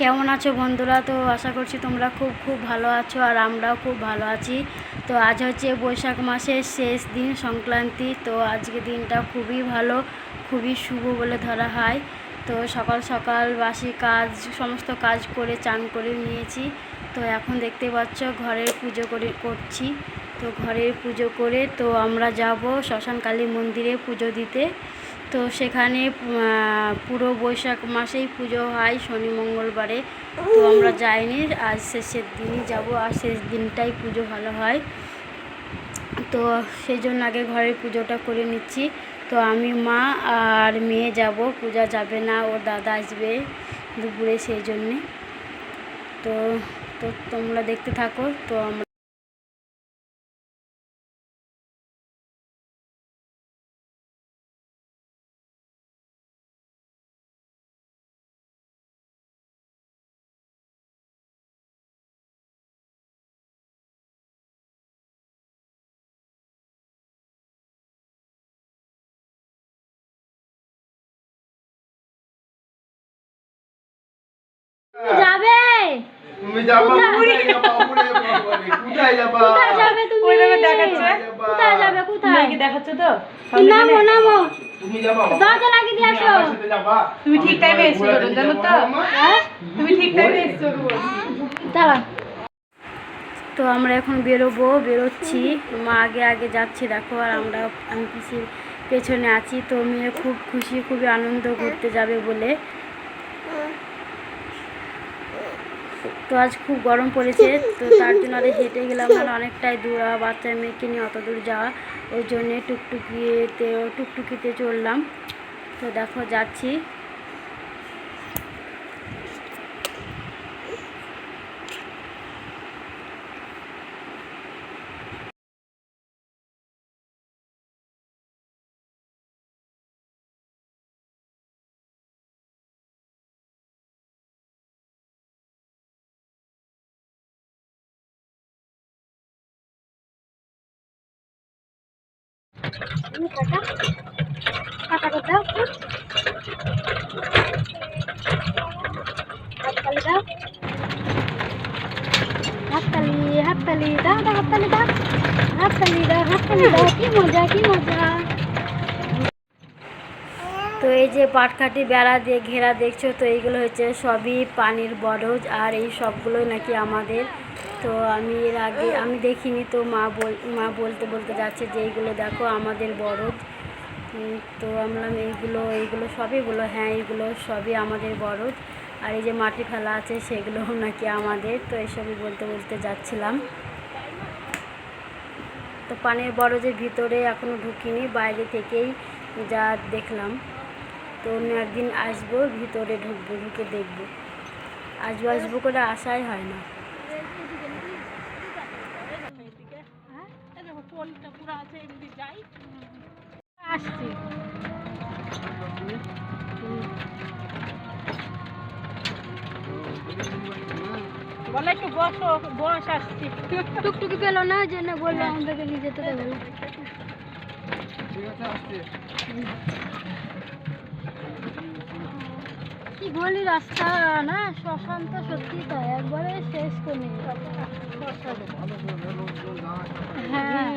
কেমন আছো বন্ধুরা? তো আশা করছি তোমরা খুব খুব ভালো আছো আর আমরাও খুব ভালো আছি। তো আজ হচ্ছে বৈশাখ মাসের শেষ দিন সংক্রান্তি, তো আজকে দিনটা খুবই ভালো, খুবই শুভ বলে ধরা হয়। তো সকাল সকাল বাসি কাজ, সমস্ত কাজ করে চান করে নিয়েছি। তো এখন দেখতে পাচ্ছ ঘরের পুজো করে, করছি। তো ঘরের পুজো করে তো আমরা যাব শ্মশান কালী মন্দিরে পুজো দিতে। তো সেখানে পুরো বৈশাখ মাসেই পুজো হয় শনি মঙ্গলবারে। তো আমরা যাইনি, আজ শেষের দিনই যাব, আর শেষ দিনটাই পুজো ভালো হয়। তো সেই জন্য আগে ঘরের পুজোটা করে নিচ্ছি। তো আমি মা আর মেয়ে যাব, পূজা যাবে না, ওর দাদা আসবে দুপুরে সেই জন্যে। তো তো তোমরা দেখতে থাকো, তো আমরা যাবে? তুমি যাবা কোথায়? যাবা কোথায় যাবে তুমি? ওই দেখো দেখাচ্ছে। কোথায় যাবে কোথায়? তোমাকে দেখাচ্ছ তো? নামো নামো। তুমি যাবা দরজা লাগিয়ে দিয়ে আসো। তুমি ঠিক টাইমে এসছো জানো তো? হ্যাঁ? তুমি ঠিক টাইমে এসছো দাঁড়া। তো আমরা এখন বেরোবো বেরোচ্ছি। মা আগে আগে যাচ্ছে দেখো আর আমরা আমি পিসির পেছনে আছি। তো মেয়ে খুব খুশি খুবই আনন্দ করতে যাবে বলে। তো আজ খুব গরম পড়েছে, তো তার জন্য আরে হেঁটে গেলাম মানে অনেকটাই দূর, আর বাচ্চা মেয়েকে নিয়ে অত দূর যাওয়া, ওই জন্যে টুকটুকিতে টুকটুকিতে চললাম তো দেখো, যাচ্ছি। তো। এই যে পাটকাঠি বেড়া দিয়ে ঘেরা দেখছ, তো এইগুলো হচ্ছে সবই পানির বরজ, আর এই সবগুলোই নাকি আমাদের তো আমি এর আগে আমি দেখিনি তো মা বল মা বলতে বলতে যাচ্ছে যে এইগুলো দেখো আমাদের উম, তো আমরা এইগুলো এইগুলো সবই বলো। হ্যাঁ এইগুলো সবই আমাদের বরজ আর এই যে মাটি ফেলা আছে সেগুলো নাকি আমাদের। তো এইসবই বলতে বলতে যাচ্ছিলাম। তো পানির বরজের ভিতরে এখনও ঢুকিনি বাইরে থেকেই যা দেখলাম। তো অন্য একদিন আসব ভিতরে ঢুকবো ঢুকে দেখব। আসব আসব করে আসাই হয় না। বলে একটু বসো বস আসছি। টুকটুকি পেল না জন্য বলল আমাদেরকে নিয়ে যেতে দেবে ঠিক আছে আসছে। কি গলি রাস্তা না শ্মশান তো সত্যি তো একবারে শেষ করে হ্যাঁ।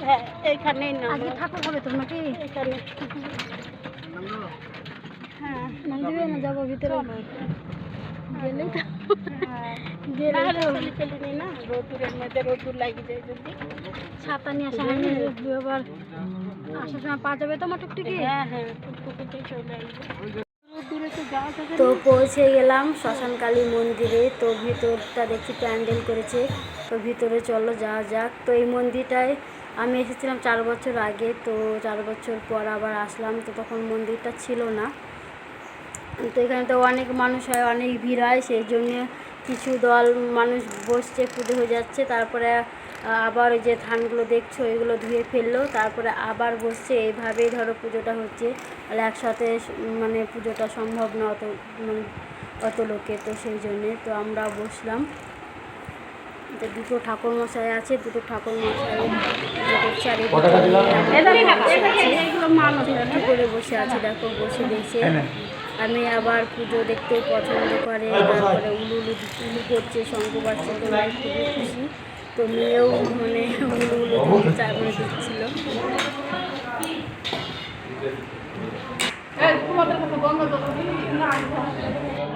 হ্যাঁ এইখানেই না। আজকে ঠাকুর হবে তো নাকি? এখানে হ্যাঁ দিবে না যাব ভিতরে গেলেই তো। হ্যাঁ। ছাতা নিয়ে আসা হয়নি আবার আসার সময় পা যাবে তো আমার টুকটুকি? হ্যাঁ হ্যাঁ তো তো পৌঁছে গেলাম শ্মশানকালী মন্দিরে তো ভিতরটা দেখছি প্যান্ডেল করেছে। তো ভিতরে চলো যাওয়া যাক। তো এই মন্দিরটায় আমি এসেছিলাম চার বছর আগে, তো চার বছর পর আবার আসলাম, তো তখন মন্দিরটা ছিল না। তো এখানে তো অনেক মানুষ হয়, অনেক ভিড় হয়, সেই জন্য কিছু দল মানুষ বসছে, পুজো হয়ে যাচ্ছে। তারপরে আবার ওই যে ধানগুলো দেখছ ওইগুলো ধুয়ে ফেলল। তারপরে আবার বসছে, এইভাবেই ধরো পুজোটা হচ্ছে। আর একসাথে মানে পুজোটা সম্ভব না অত মানে অত লোকে তো সেই জন্যে তো আমরা বসলাম। দুটো ঠাকুর মশাই আছে দুটো ঠাকুর মশাই করে বসে আছে দেখো বসে রয়েছে আমি আবার পুজো দেখতে পছন্দ করে তারপরে উলু উলু উলু করছে শঙ্খ বাজছে তো আমি খুবই খুশি। তো মেয়েও মানে উলু উলু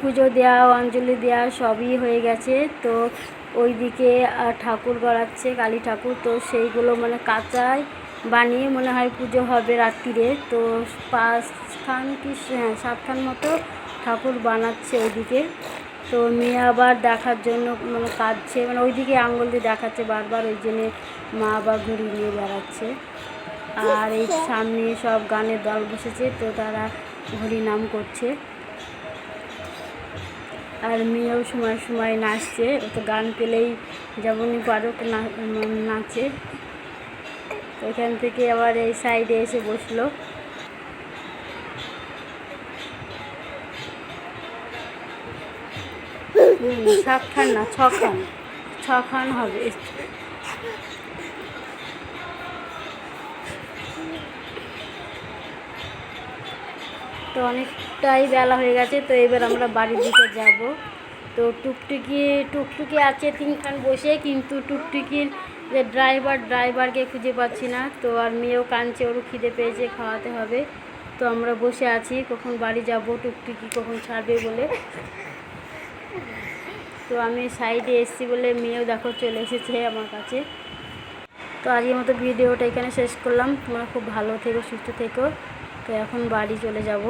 পুজো দেওয়া অঞ্জলি দেওয়া সবই হয়ে গেছে। তো ওইদিকে আহ, ঠাকুর গড়াচ্ছে কালী ঠাকুর। তো সেইগুলো মানে কাঁচায় বানিয়ে মনে হয় পুজো হবে রাত্রিরে। তো পাঁচখান কি হ্যাঁ সাতখান মতো ঠাকুর বানাচ্ছে ওইদিকে। তো মেয়ে আবার দেখার জন্য মানে কাঁদছে মানে ওইদিকে আঙুল দিয়ে দেখাচ্ছে বারবার ওই জন্যে মা আবার ঘুরি নিয়ে বেড়াচ্ছে। আর এই সামনে সব গানের দল বসেছে তো তারা হরি নাম করছে। আর মেয়েও সময় সময় নাচছে, ও তো গান পেলেই যেমনই পারুক নাচে। এখান থেকে আবার এই সাইডে এসে বসল। সাতখান না, ছখান। ছখান হবে। তো অনেকটাই বেলা হয়ে গেছে, তো এবার আমরা বাড়ির দিকে যাব। তো টুকটুকি টুকটুকি আছে তিনখান বসে, কিন্তু টুকটুকির যে ড্রাইভার, ড্রাইভারকে খুঁজে পাচ্ছি না। তো আর মেয়েও কাঁদছে, ওরও খিদে পেয়েছে, খাওয়াতে হবে। তো আমরা বসে আছি, কখন বাড়ি যাব, টুকটুকি কখন ছাড়বে বলে। তো আমি সাইডে এসেছি বলে মেয়েও দেখো চলে এসেছে আমার কাছে। তো আজকের মতো ভিডিওটা এখানে শেষ করলাম। তোমরা খুব ভালো থেকো, সুস্থ থেকো। তো এখন বাড়ি চলে যাব।